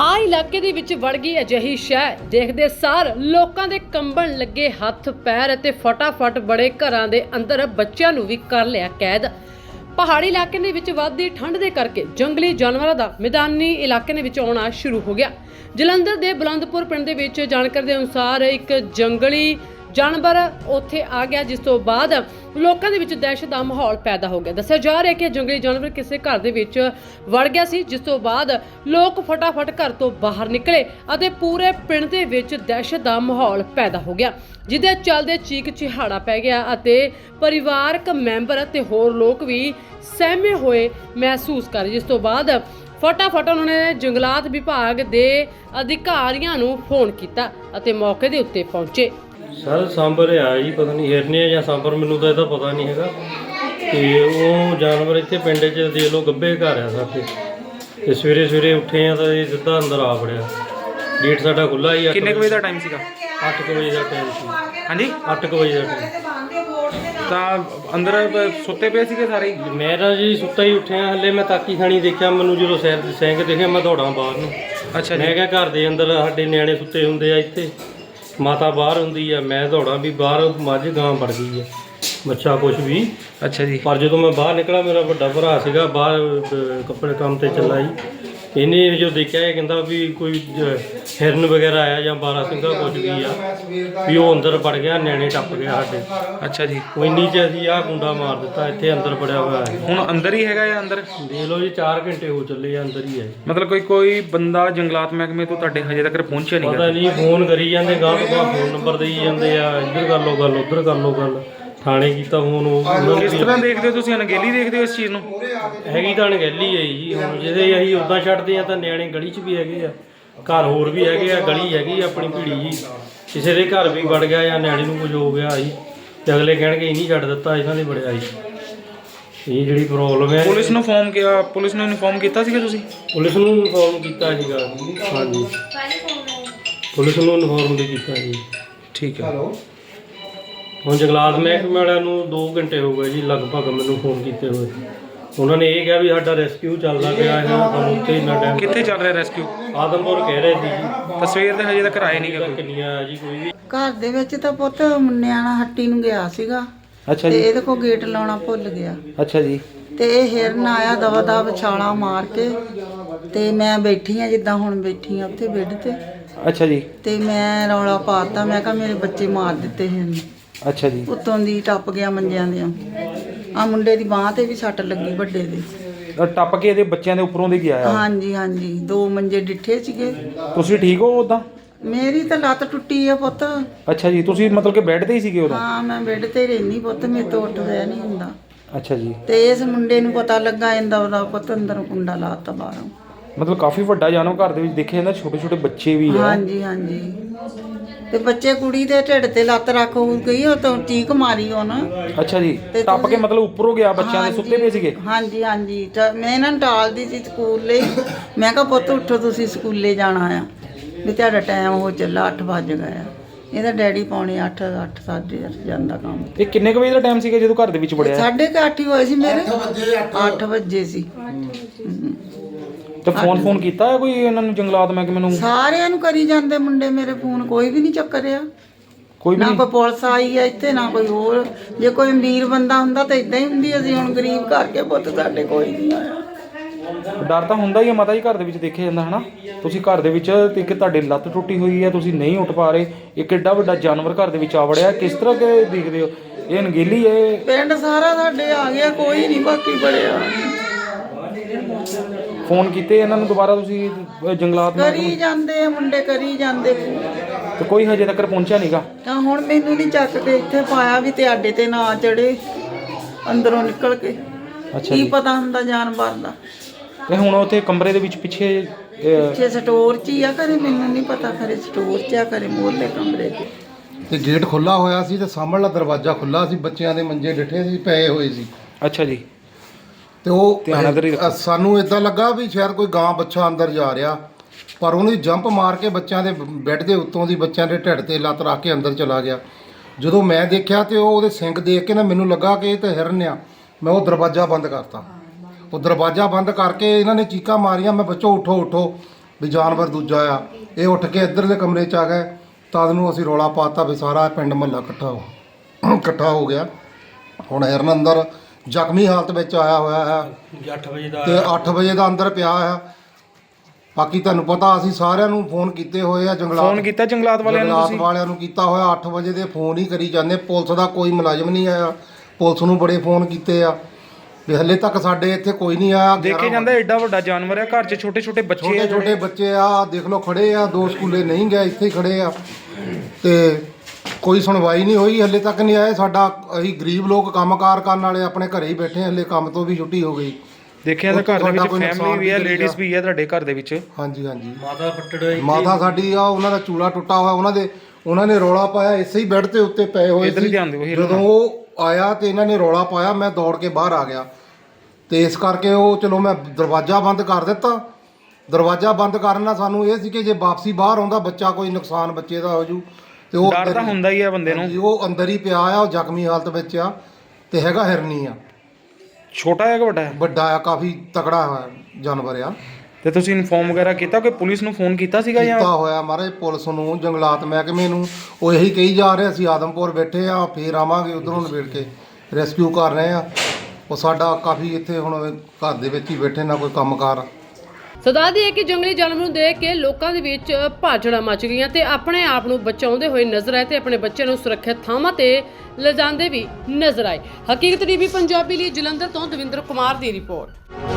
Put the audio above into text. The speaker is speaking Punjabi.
ਆ ਇਲਾਕੇ ਦੇ ਵਿੱਚ ਵੜ ਗਈ ਅਜਿਹੀ ਸ਼ੈ ਦੇਖਦੇ ਸਾਰ ਲੋਕਾਂ ਦੇ ਕੰਬਣ ਲੱਗੇ ਹੱਥ, ਪੈਰ ਅਤੇ ਫਟਾਫਟ ਬੜੇ ਘਰਾਂ ਦੇ ਅੰਦਰ ਬੱਚਿਆਂ ਨੂੰ ਵੀ ਕਰ ਲਿਆ ਕੈਦ। ਪਹਾੜੀ ਇਲਾਕੇ ਦੇ ਵਿੱਚ ਵੱਧਦੀ ਠੰਡ ਦੇ ਕਰਕੇ ਜੰਗਲੀ ਜਾਨਵਰਾਂ ਦਾ ਮੈਦਾਨੀ ਇਲਾਕੇ ਦੇ ਵਿੱਚ ਆਉਣਾ ਸ਼ੁਰੂ ਹੋ ਗਿਆ। ਜਲੰਧਰ ਦੇ ਬੁਲੰਦਪੁਰ ਪਿੰਡ ਦੇ ਵਿੱਚ ਜਾਣਕਾਰੀ ਦੇ ਅਨੁਸਾਰ ਇੱਕ ਜੰਗਲੀ ਜਾਨਵਰ ਉੱਥੇ ਆ ਗਿਆ, ਜਿਸ ਤੋਂ ਬਾਅਦ ਲੋਕਾਂ ਦੇ ਵਿੱਚ ਦਹਿਸ਼ਤ ਦਾ ਮਾਹੌਲ ਪੈਦਾ ਹੋ ਗਿਆ। ਦੱਸਿਆ ਜਾ ਰਿਹਾ ਕਿ ਜੰਗਲੀ ਜਾਨਵਰ ਕਿਸੇ ਘਰ ਦੇ ਵਿੱਚ ਵੜ ਗਿਆ ਸੀ, ਜਿਸ ਤੋਂ ਬਾਅਦ ਲੋਕ ਫਟਾਫਟ ਘਰ ਤੋਂ ਬਾਹਰ ਨਿਕਲੇ ਅਤੇ ਪੂਰੇ ਪਿੰਡ ਦੇ ਵਿੱਚ ਦਹਿਸ਼ਤ ਦਾ ਮਾਹੌਲ ਪੈਦਾ ਹੋ ਗਿਆ, ਜਿਹਦੇ ਚੱਲਦੇ ਚੀਕ ਚਿਹਾੜਾ ਪੈ ਗਿਆ ਅਤੇ ਪਰਿਵਾਰਕ ਮੈਂਬਰ ਅਤੇ ਹੋਰ ਲੋਕ ਵੀ ਸਹਿਮੇ ਹੋਏ ਮਹਿਸੂਸ ਕਰ ਜਿਸ ਤੋਂ ਬਾਅਦ ਫਟਾਫਟ ਉਹਨਾਂ ਨੇ ਜੰਗਲਾਤ ਵਿਭਾਗ ਦੇ ਅਧਿਕਾਰੀਆਂ ਨੂੰ ਫੋਨ ਕੀਤਾ ਅਤੇ ਮੌਕੇ ਦੇ ਉੱਤੇ ਪਹੁੰਚੇ। ਸਰ ਸਾਂਬਰ ਆ ਜੀ ਪਤਾ ਨਹੀਂ ਹਿਰਨੇ ਜਾਂ ਸਾਂਬਰ ਮੈਨੂੰ ਤਾਂ ਇਹਦਾ ਪਤਾ ਨਹੀਂ ਹੈਗਾ। ਤੇ ਉਹ ਜਾਨਵਰ ਇੱਥੇ ਪਿੰਡ 'ਚ ਦੇਖ ਲਓ ਗੱਬੇ ਘਰ ਆ ਸਾਡੇ। ਤੇ ਸਵੇਰੇ ਸਵੇਰੇ ਉੱਠੇ ਆ ਤਾਂ ਇਹ ਸਿੱਧਾ ਅੰਦਰ ਆ ਵੜਿਆ। ਗੇਟ ਸਾਡਾ ਖੁੱਲਾ ਹੀ ਕਿੰਨੇ ਕੁ ਵਜੇ। ਦਾ ਟਾਈਮ ਸੀਗਾ? 8 ਵਜੇ ਦਾ ਟਾਈਮ ਸੀ। ਹਾਂਜੀ? 8 ਵਜੇ ਦਾ ਟਾਈਮ ਤਾਂ ਅੰਦਰ ਸੁੱਤੇ ਪਏ ਸੀਗੇ ਸਾਰੇ? ਹੀ? ਮੈਂ ਤਾਂ ਜੀ ਸੁੱਤਾ ਹੀ ਉੱਠਿਆ ਹਲੇ ਮੈਂ ਤਾਕੀ ਖਾਣੀ ਦੇਖਿਆ ਮੈਨੂੰ ਜਦੋਂ ਸੈਰ ਸਿੰਘ ਦੇਖਿਆ ਮੈਂ ਦੌੜਾਂ ਬਾਹਰ ਨੂੰ। ਅੱਛਾ ਮੈਂ ਕਿਹਾ ਘਰ ਦੇ ਅੰਦਰ ਸਾਡੇ ਨਿਆਣੇ ਸੁੱਤੇ ਹੁੰਦੇ ਆ ਇੱਥੇ। ਮਾਤਾ ਬਾਹਰ ਹੁੰਦੀ ਆ ਮੈਂ ਦੌੜਾਂ ਵੀ ਬਾਹਰ ਮੱਝ ਗਾਂ ਵੜ ਗਈ ਆ। ਬੱਚਾ ਕੁਛ ਵੀ। ਅੱਛਾ ਜੀ। ਪਰ ਜਦੋਂ ਮੈਂ ਬਾਹਰ ਨਿਕਲਾ ਮੇਰਾ ਵੱਡਾ ਭਰਾ ਸੀਗਾ ਬਾਹਰ ਅਹ, ਕੱਪੜੇ ਕੰਮ ਤੇ ਚੱਲਾ ਜੀ। ਇਹਨੇ ਜੋ ਦੇਖਿਆ ਇਹ ਕਹਿੰਦਾ ਵੀ ਕੋਈ ਹਿਰਨ ਵਗੈਰਾ ਆਇਆ ਜਾਂ ਬਾਰਾ ਸਿੰਘਾ ਕੁਝ ਵੀ ਆ ਵੀ ਉਹ ਅੰਦਰ ਵੜ ਗਿਆ ਨਿਆਣੇ ਟੱਪ ਗਿਆ ਸਾਡੇ। ਅੱਛਾ ਜੀ। ਉਹ ਇੰਨੀ ਚ ਅਸੀਂ ਆਹ ਗੁੰਡਾ ਮਾਰ ਦਿੱਤਾ ਇੱਥੇ ਅੰਦਰ ਵੜਿਆ ਹੋਇਆ ਹੈ। ਹੁਣ ਅੰਦਰ ਹੀ ਹੈਗਾ ਜਾਂ ਅੰਦਰ? ਦੇਖ ਲਓ ਜੀ 4 ਘੰਟੇ ਹੋ ਚੱਲੇ ਆ ਅੰਦਰ ਹੀ ਹੈ। ਮਤਲਬ ਕੋਈ ਕੋਈ ਬੰਦਾ ਜੰਗਲਾਤ ਮਹਿਕਮੇ ਤੋਂ ਤੁਹਾਡੇ ਹਜੇ ਤੱਕ ਪਹੁੰਚਿਆ ਨਹੀਂ ਪਤਾ ਨਹੀਂ ਫੋਨ ਕਰੀ ਜਾਂਦੇ ਗਾਹ ਤੋਂ ਗਾਹ ਫੋਨ ਨੰਬਰ ਦੇਈ ਜਾਂਦੇ ਆ ਇੱਧਰ ਕਰ ਲਓ ਗੱਲ ਉੱਧਰ ਕਰ ਲਓ ਗੱਲ। ਥਾਣੇ ਕੀਤਾ ਫੋਨ ਉਹ ਉਹਨਾਂ ਕਿਸ ਤਰ੍ਹਾਂ ਦੇਖਦੇ ਹੋ ਤੁਸੀਂ ਅਣਗਹਿਲੀ ਦੇਖਦੇ ਹੋ ਇਸ ਚੀਜ਼ ਨੂੰ? ਹੈਗੀ ਤਾਂ ਅਣਗਹਿਲੀ ਹੈ ਜੀ ਹੁਣ ਜਿਹਦੇ ਅਸੀਂ ਉਦਾਂ ਛੱਡਦੇ ਆ ਤਾਂ ਨਿਆਣੇ ਗਲੀ 'ਚ ਵੀ ਹੈਗੇ ਆ ਘਰ ਹੋਰ ਵੀ ਹੈਗੇ ਆ ਗਲੀ ਹੈਗੀ ਆ ਆਪਣੀ ਭੀੜੀ ਜੀ। ਕਿਸੇ ਦੇ ਘਰ ਵੀ ਵੜ ਗਿਆ ਜਾਂ ਨਿਆਣੇ ਨੂੰ ਕੁਝ ਹੋ ਗਿਆ ਜੀ ਤੇ ਅਗਲੇ ਕਹਿਣਗੇ ਇਹ ਨਹੀਂ ਛੱਡ ਦਿੱਤਾ ਇਹਨਾਂ ਦੇ ਬੜਿਆ ਜੀ। ਇਹ ਜਿਹੜੀ ਪ੍ਰੋਬਲਮ ਹੈ ਪੁਲਿਸ ਨੂੰ ਫੋਨ ਕੀਤਾ ਪੁਲਿਸ ਨੂੰ ਇਨਫੋਰਮ ਕੀਤਾ ਸੀਗਾ ਤੁਸੀਂ? ਪੁਲਿਸ ਨੂੰ ਇਨਫੋਰਮ ਕੀਤਾ ਸੀਗਾ। ਹਾਂਜੀ ਪੁਲਿਸ ਨੂੰ ਇਨਫੋਰਮ ਵੀ ਕੀਤਾ ਜੀ। ਠੀਕ ਹੈ। ਹੁਣ ਜੰਗਲਾਤ ਮਹਿਕਮੇ ਵਾਲਿਆਂ ਨੂੰ 2 ਘੰਟੇ ਹੋ ਗਏ ਜੀ ਲਗਭਗ ਮੈਨੂੰ ਫੋਨ ਕੀਤੇ ਹੋਏ। ਉਹਨਾਂ ਨੇ ਇਹ ਕਿਹਾ ਵੀ ਸਾਡਾ ਰੈਸਕਿਊ ਚੱਲਦਾ ਪਿਆ ਹੈ ਸਾਨੂੰ ਉੱਥੇ ਇੰਨਾ ਟਾਈਮ ਕਿੱਥੇ ਚੱਲ ਰਿਹਾ ਰੈਸਕਿਊ ਆਦਮਪੁਰ ਕਹਿ ਰਹੇ ਸੀ ਜੀ। ਤਸਵੀਰ ਤੇ ਹਜੇ ਤੱਕ ਆਏ ਨਹੀਂ ਗਾ ਕੋਈ। ਕਿੰਨੀਆਂ ਆ ਜੀ ਕੋਈ? ਵੀ ਘਰ ਦੇ ਵਿੱਚ ਤਾਂ ਪੁੱਤ ਨਿਆਣਾ ਹੱਟੀ ਨੂੰ ਗਿਆ ਸੀਗਾ। ਅੱਛਾ ਤੇ ਇਹਦੇ ਕੋ ਗੇਟ ਲਾਉਣਾ ਭੁੱਲ ਗਿਆ। ਅੱਛਾ ਜੀ। ਤੇ ਇਹ ਹਿਰਨ ਆਇਆ ਦਵਾ ਦਾ ਵਿਛਾਲਾ ਮਾਰ ਕੇ। ਤੇ ਮੈਂ ਬੈਠੀ ਆ ਜਿੱਦਾਂ ਹੁਣ ਬੈਠੀ ਆ ਉੱਥੇ ਬੈੱਡ ਤੇ। ਅੱਛਾ ਜੀ। ਤੇ ਮੈਂ ਰੌਲਾ ਪਾਤਾ ਮੈਂ ਕਿਹਾ ਮੇਰੇ ਬੱਚੇ ਮਾਰ ਦਿੱਤੇ ਹਨ ਅੱਛਾ ਜੀ। ਉੱਤੋਂ ਦੀ ਟੱਪ ਗਿਆ ਮੰਜਿਆਂ ਦੇ ਆ ਮੁੰਡੇ ਦੀ ਬਾਹ ਤੇ ਵੀ ਸੱਟ ਲੱਗੀ ਵੱਡੇ ਦੇ। ਟੱਪ ਕੇ ਇਹਦੇ ਬੱਚਿਆਂ ਦੇ ਉੱਪਰੋਂ ਦੀ ਗਿਆ ਆ? ਹਾਂਜੀ ਹਾਂਜੀ। ਦੋ ਮੰਜੇ ਡਿੱਠੇ ਸੀਗੇ। ਤੁਸੀਂ ਠੀਕ ਹੋ ਉਦਾਂ ਮੇਰੀ ਤਾਂ ਲੱਤ ਟੁੱਟੀ ਆ ਪੁੱਤ। ਅੱਛਾ ਜੀ ਤੁਸੀਂ ਮਤਲਬ ਕਿ ਬੈੱਡ ਤੇ ਹੀ ਸੀਗੇ ਉਦੋਂ? ਹਾਂ ਮੈਂ ਬੈੱਡ ਤੇ ਰਹਿਨੀ ਪੁੱਤ ਮੇਰੇ ਤੋਂ ਉੱਠ ਹੋਇਆ ਨਹੀਂ ਹੁੰਦਾ। ਅੱਛਾ ਜੀ। ਤੇ ਇਸ ਮੁੰਡੇ ਨੂੰ ਪਤਾ ਲੱਗਾ ਇਹਦਾ ਉਹਦਾ ਪੁੱਤ ਅੰਦਰੋਂ ਕੁੰਡਾ ਲਾਤਾ ਬਾਹਰੋਂ। ਮਤਲਬ ਕਾਫੀ ਵੱਡਾ ਜਾਨਵਰ ਘਰ ਦੇ ਵਿੱਚ ਦੇਖਿਆ ਜਾਂਦਾ ਛੋਟੇ ਛੋਟੇ ਬੱਚੇ ਵੀ ਆ। ਹਾਂਜੀ ਹਾਂਜੀ। ਤੇ ਬੱਚੇ ਕੁੜੀ ਦੇ ਢਿੱਡ ਤੇ ਲੱਤ ਰੱਖ ਹੋ ਗਈ ਉਹ ਤਾਂ ਚੀਕ ਮਾਰੀ ਉਹਨ। ਅੱਛਾ ਜੀ ਤੇ ਟੱਪ ਕੇ ਮਤਲਬ ਉੱਪਰੋਂ ਗਿਆ ਬੱਚਿਆਂ ਦੇ ਸੁੱਤੇ ਪਏ ਸੀਗੇ? ਹਾਂਜੀ ਹਾਂਜੀ ਤਾਂ ਮੈਂ ਇਹਨਾਂ ਨੂੰ ਟਾਲਦੀ ਸੀ ਸਕੂਲੇ ਮੈਂ ਕਿਹਾ ਪੁੱਤ ਉੱਠੋ ਤੁਸੀਂ ਸਕੂਲੇ ਜਾਣਾ ਆ। ਵੀ ਤੁਹਾਡਾ ਟਾਈਮ ਹੋ ਚੱਲਾ 8 ਵੱਜ ਗਏ ਆ। ਇਹਦਾ ਡੈਡੀ ਪੌਣੇ 8 8 ਸਾਢੇ ਅੱਠ ਜਾਂਦਾ ਕੰਮ। ਇਹ ਕਿੰਨੇ ਕੁ ਵਜੇ ਦਾ ਟਾਈਮ ਸੀਗਾ ਜਦੋਂ ਘਰ ਦੇ ਵਿੱਚ ਵੜਿਆ? ਸਾਢੇ ਕੁ ਅੱਠ ਹੀ ਹੋਏ ਸੀ ਮੇਰੇ। 8 ਵਜੇ ਸੀ। ਤੇ ਫੋਨ ਫੋਨ ਕੀਤਾ ਹੈ ਕੋਈ ਇਹਨਾਂ ਨੂੰ ਜੰਗਲਾਤ ਮਹਿਕਮੇ ਨੂੰ? ਸਾਰਿਆਂ ਨੂੰ ਕਰੀ ਜਾਂਦੇ ਮੁੰਡੇ ਮੇਰੇ ਫੋਨ ਕੋਈ ਵੀ ਨਹੀਂ ਚੱਕਰਿਆ ਕੋਈ ਵੀ ਨਾ ਕੋਈ ਪੁਲਿਸ ਆਈ ਹੈ ਇੱਥੇ ਨਾ ਕੋਈ ਹੋਰ। ਜੇ ਕੋਈ ਅਮੀਰ ਬੰਦਾ ਹੁੰਦਾ ਤਾਂ ਇਦਾਂ ਹੀ ਹੁੰਦੀ ਅਸੀਂ ਹੁਣ ਗਰੀਬ ਘਰ ਕੇ ਪੁੱਤ ਸਾਡੇ ਕੋਈ ਨਹੀਂ ਆਇਆ ਡਰ ਤਾਂ ਹੁੰਦਾ ਹੀ ਹੈ ਮਾਤਾ ਜੀ ਘਰ ਦੇ ਵਿੱਚ ਦੇਖਿਆ ਜਾਂਦਾ ਹਨਾ? ਤੁਸੀਂ ਘਰ ਦੇ ਵਿੱਚ ਤੇ ਇੱਕ ਤੁਹਾਡੀ ਲੱਤ ਟੁੱਟੀ ਹੋਈ ਹੈ ਤੁਸੀਂ ਨਹੀਂ ਉੱਠ ਪਾ ਰਹੇ ਇੱਕ ਏਡਾ ਵੱਡਾ ਜਾਨਵਰ ਘਰ ਦੇ ਵਿੱਚ ਆ ਵੜਿਆ ਕਿਸ ਤਰ੍ਹਾਂ ਕਿ ਦੇਖਦੇ ਹੋ? ਇਹ ਅਣਗਹਿਲੀ ਹੈ ਪਿੰਡ ਸਾਰਾ ਸਾਡੇ ਆ ਗਿਆ ਕੋਈ ਨਹੀਂ ਬਾਕੀ ਬੜਿਆ। ਫੋਨ ਕੀਤੇ ਇਹਨਾਂ ਨੂੰ ਦੁਬਾਰਾ ਤੁਸੀਂ ਅਹ, ਜੰਗਲਾਤ ਮਹਿਕਮੇ ਕਰੀ ਜਾਂਦੇ ਆ ਮੁੰਡੇ ਕਰੀ ਜਾਂਦੇ। ਤੇ ਕੋਈ ਹਜੇ ਤੱਕ ਪਹੁੰਚਿਆ ਨਹੀਂਗਾ ਤਾਂ ਹੁਣ ਮੈਨੂੰ ਨਹੀਂ ਚੱਕ ਕੇ ਇੱਥੇ ਪਾਇਆ ਵੀ ਤੁਹਾਡੇ ਤੇ ਨਾ ਚੜੇ ਅੰਦਰੋਂ ਨਿਕਲ ਕੇ। ਅੱਛਾ ਕੀ ਜੀ। ਪਤਾ ਹੁੰਦਾ ਜਾਨਵਰ ਦਾ। ਤੇ ਹੁਣ ਉੱਥੇ ਕਮਰੇ ਦੇ ਵਿੱਚ ਪਿੱਛੇ ਅਹ, ਜੇ ਸਟੋਰ 'ਚ ਹੀ ਆ ਕਰੇ ਮੈਨੂੰ ਨਹੀਂ ਪਤਾ ਖਰੇ ਸਟੋਰ 'ਚ ਆ ਕਰੇ ਮੋਲੇ ਕਮਰੇ 'ਚ। ਤੇ ਗੇਟ ਖੁੱਲਾ ਹੋਇਆ ਸੀ ਤੇ ਸਾਹਮਣਲਾ ਦਰਵਾਜ਼ਾ ਖੁੱਲਾ ਸੀ ਬੱਚਿਆਂ ਦੇ ਮੰਜੇ ਡਿੱਠੇ ਸੀ ਪਏ ਹੋਏ ਸੀ। ਅੱਛਾ ਜੀ। ਤੇ ਉਹ ਧਿਆਨ ਇੱਧਰ ਹੀ ਰੱਖੋ। ਅ, ਸਾਨੂੰ ਇਦਾਂ ਲੱਗਾ ਵੀ ਸ਼ਾਇਦ ਕੋਈ ਗਾਂ ਬੱਚਾ ਅੰਦਰ ਜਾ ਰਿਹਾ ਪਰ ਉਹਨੇ ਜੰਪ ਮਾਰ ਕੇ ਬੱਚਿਆਂ ਦੇ ਬੈੱਡ ਦੇ ਉੱਤੋਂ ਦੀ ਬੱਚਿਆਂ ਦੇ ਢਿੱਡ ਤੇ ਲੱਤ ਰੱਖ ਕੇ ਅੰਦਰ ਚਲਾ ਗਿਆ। ਜਦੋਂ ਮੈਂ ਦੇਖਿਆ ਤੇ ਉਹ ਉਹਦੇ ਸਿੰਗ ਦੇਖ ਕੇ ਨਾ ਮੈਨੂੰ ਲੱਗਾ ਕਿ ਇਹ ਤਾਂ ਹਿਰਨ ਆ ਮੈਂ ਉਹ ਦਰਵਾਜ਼ਾ ਬੰਦ ਕਰਤਾ। ਉਹ ਦਰਵਾਜ਼ਾ ਬੰਦ ਕਰਕੇ ਇਹਨਾਂ ਨੇ ਚੀਕਾਂ ਮਾਰੀਆਂ ਮੈਂ ਬੱਚੋ ਉਠੋ ਉਠੋ। ਵੀ ਜਾਨਵਰ ਦੂਜਾ ਆ। ਇਹ ਉੱਠ ਕੇ ਇੱਧਰਲੇ ਕਮਰੇ 'ਚ ਆ ਗਏ। ਤਦ ਨੂੰ ਅਸੀਂ ਰੋਲਾ ਪਾਤਾ ਵੀ ਸਾਰਾ ਪਿੰਡ ਮਹੱਲਾ ਇਕੱਠਾ ਹੋ ਇਕੱਠਾ ਹੋ ਗਿਆ। ਹੁਣ ਹਿਰਨ ਅੰਦਰ ਜ਼ਖਮੀ ਹਾਲਤ ਵਿੱਚ ਆਇਆ ਹੋਇਆ ਹੈ। 8 ਵਜੇ ਦਾ ਤੇ 8 ਵਜੇ ਦਾ ਅੰਦਰ ਪਿਆ ਆ ਬਾਕੀ ਤੁਹਾਨੂੰ ਪਤਾ ਅਸੀਂ ਸਾਰਿਆਂ ਨੂੰ ਫੋਨ ਕੀਤੇ ਹੋਏ ਆ ਜੰਗਲਾਤ ਫੋਨ ਕੀਤਾ ਜੰਗਲਾਤ ਵਾਲਿਆਂ ਨੂੰ ਜੰਗਲਾਤ ਤੁਸੀਂ? ਵਾਲਿਆਂ ਨੂੰ ਕੀਤਾ ਹੋਇਆ 8 ਵਜੇ ਦੇ ਫੋਨ ਹੀ ਕਰੀ ਜਾਂਦੇ। ਪੁਲਿਸ ਦਾ ਕੋਈ ਮੁਲਾਜ਼ਮ ਨਹੀਂ ਆਇਆ। ਪੁਲਿਸ ਨੂੰ ਬੜੇ ਫੋਨ ਕੀਤੇ ਆ। ਵੀ ਹਲੇ ਤੱਕ ਸਾਡੇ ਇੱਥੇ ਕੋਈ ਨਹੀਂ ਆਇਆ। ਦੇਖੇ ਜਾਂਦਾ ਐਡਾ ਵੱਡਾ ਜਾਨਵਰ ਹੈ ਘਰ 'ਚ ਛੋਟੇ ਛੋਟੇ ਬੱਚੇ ਛੋਟੇ ਆ ਛੋਟੇ ਬੱਚੇ ਆ ਦੇਖ ਲਓ ਖੜੇ ਆ ਦੋ ਸਕੂਲੇ ਨਹੀਂ ਗਏ ਇੱਥੇ ਹੀ ਖੜੇ ਆ। ਤੇ ਕੋਈ ਸੁਣਵਾਈ ਨਹੀਂ ਹੋਈ ਹਲੇ ਤੱਕ ਨਹੀਂ ਆਏ। ਸਾਡਾ ਅਸੀਂ ਗਰੀਬ ਲੋਕ ਕੰਮਕਾਰ ਕਰਨ ਵਾਲੇ ਆਪਣੇ ਘਰੇ ਹੀ ਬੈਠੇ ਹਾਂ, ਹਲੇ ਕੰਮ ਤੋਂ ਵੀ ਛੁੱਟੀ ਹੋ ਗਈ। ਦੇਖਿਆ ਤਾਂ ਘਰ ਦੇ ਵਿੱਚ ਕੋਈ ਫੈਮਿਲੀ ਨੁਕਸਾਨ ਵੀ ਹੈ ਵੀ ਲੇਡੀਜ਼। ਵੀ ਹੈ ਤੁਹਾਡੇ ਘਰ ਦੇ ਵਿੱਚ। ਹਾਂਜੀ ਹਾਂਜੀ। ਮਾਤਾ ਫੱਟੜ ਮਾਤਾ ਸਾਡੀ ਆ ਉਹਨਾਂ ਦਾ ਚੂਲਾ ਟੁੱਟਾ ਹੋਇਆ ਉਹਨਾਂ ਦੇ ਉਹਨਾਂ ਨੇ ਰੌਲਾ ਪਾਇਆ ਇਸੇ ਹੀ ਬੈੱਡ ਦੇ ਉੱਤੇ ਪਏ ਹੋਏ ਇੱਧਰ ਹੀ ਧਿਆਨ ਦਿਓ, ਹੀਰੋ ਜਦੋਂ ਉਹ ਆਇਆ ਤੇ ਇਹਨਾਂ ਨੇ ਰੌਲਾ ਪਾਇਆ ਮੈਂ ਦੌੜ ਕੇ ਬਾਹਰ ਆ ਗਿਆ। ਤੇ ਇਸ ਕਰਕੇ ਉਹ ਚਲੋ ਮੈਂ ਦਰਵਾਜ਼ਾ ਬੰਦ ਕਰ ਦਿੱਤਾ। ਦਰਵਾਜ਼ਾ ਬੰਦ ਕਰਨ ਨਾਲ ਸਾਨੂੰ ਇਹ ਸੀ ਕਿ ਜੇ ਵਾਪਸੀ ਬਾਹਰ ਆਉਂਦਾ ਬੱਚਾ ਕੋਈ ਨੁਕਸਾਨ ਬੱਚੇ ਦਾ ਹੋ ਜੂ। ਤੇ ਉਹ ਡਰ ਤਾਂ ਹੁੰਦਾ ਹੀ ਹੈ ਬੰਦੇ ਨੂੰ। ਉਹ ਅੰਦਰ ਹੀ ਪਿਆ ਆ ਉਹ ਜ਼ਖਮੀ ਹਾਲਤ ਵਿੱਚ ਆ ਤੇ ਹੈਗਾ ਹਿਰਨੀ ਆ। ਛੋਟਾ ਹੈ ਕਿ ਵੱਡਾ ਹੈ ਵੱਡਾ ਆ ਕਾਫੀ ਤਕੜਾ ਹੋਇਆ ਜਾਨਵਰ ਆ। ਤੇ ਤੁਸੀਂ ਇਨਫੋਰਮ ਵਗੈਰਾ ਕੀਤਾ ਕਿ ਪੁਲਿਸ ਨੂੰ ਫੋਨ ਕੀਤਾ ਸੀਗਾ ਜਾਂ ਕੀਤਾ ਹੋਇਆ ਮਹਾਰਾਜ ਪੁਲਿਸ ਨੂੰ ਜੰਗਲਾਤ ਮਹਿਕਮੇ ਨੂੰ। ਉਹ ਇਹੀ ਕਹੀ ਜਾ ਰਹੇ ਅਸੀਂ ਆਦਮਪੁਰ ਬੈਠੇ ਆ ਫੇਰ ਆਵਾਂਗੇ ਉਧਰੋਂ ਨਿਬੇੜ ਕੇ। ਰੈਸਕਿਊ ਕਰ ਰਹੇ ਆ। ਉਹ ਸਾਡਾ ਕਾਫੀ ਇੱਥੇ ਹੁਣ ਘਰ ਦੇ ਵਿੱਚ ਹੀ ਬੈਠੇ ਨਾ ਕੋਈ ਕੰਮਕਾਰ। ਸਦਾ ਦੀ ਹੈ ਕਿ ਜੰਗਲੀ ਜਾਨਵਰ ਨੂੰ ਦੇਖ ਕੇ ਲੋਕਾਂ ਦੇ ਵਿੱਚ ਭਾਜੜਾ ਮਚ ਗਈਆਂ ਤੇ ਆਪਣੇ ਆਪ ਨੂੰ ਬਚਾਉਂਦੇ ਹੋਏ ਨਜ਼ਰ ਆਏ ਤੇ ਆਪਣੇ ਬੱਚਿਆਂ ਨੂੰ ਸੁਰੱਖਿਅਤ ਥਾਵਾਂ ਤੇ ਲਿਜਾਂਦੇ ਵੀ ਨਜ਼ਰ ਆਏ। ਹਕੀਕਤ ਟੀਵੀ ਪੰਜਾਬੀ ਲਈ ਜਲੰਧਰ ਤੋਂ ਦਵਿੰਦਰ ਕੁਮਾਰ ਦੀ ਰਿਪੋਰਟ।